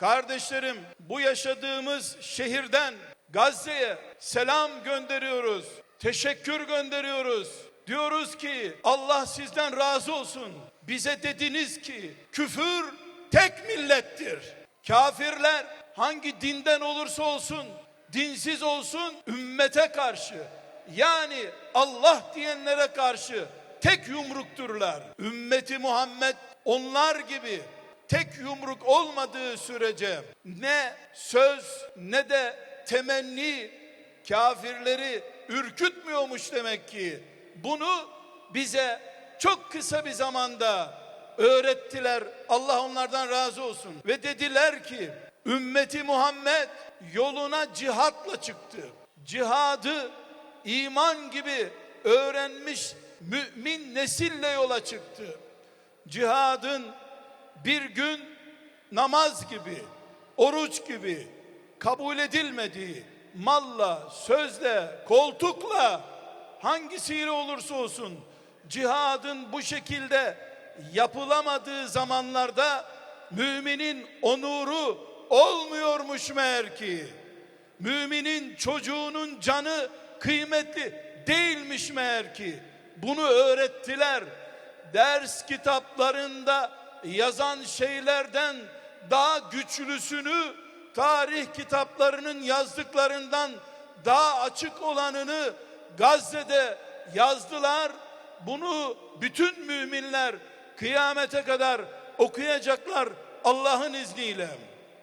Kardeşlerim bu yaşadığımız şehirden Gazze'ye selam gönderiyoruz. Teşekkür gönderiyoruz. Diyoruz ki Allah sizden razı olsun. Bize dediniz ki küfür tek millettir. Kafirler hangi dinden olursa olsun, dinsiz olsun ümmete karşı yani Allah diyenlere karşı tek yumrukturlar. Ümmeti Muhammed onlar gibi tek yumruk olmadığı sürece ne söz ne de temenni kafirleri ürkütmüyormuş demek ki. Bunu bize çok kısa bir zamanda öğrettiler. Allah onlardan razı olsun. Ve dediler ki ümmeti Muhammed yoluna cihatla çıktı. Cihadı iman gibi öğrenmiş mümin nesille yola çıktı. Cihadın bir gün namaz gibi, oruç gibi kabul edilmediği, malla, sözle, koltukla hangisiyle olursa olsun cihadın bu şekilde yapılamadığı zamanlarda müminin onuru olmuyormuş meğer ki. Müminin çocuğunun canı kıymetli değilmiş meğer ki. Bunu öğrettiler. Ders kitaplarında yazan şeylerden daha güçlüsünü tarih kitaplarının yazdıklarından daha açık olanını Gazze'de yazdılar. Bunu bütün müminler kıyamete kadar okuyacaklar Allah'ın izniyle.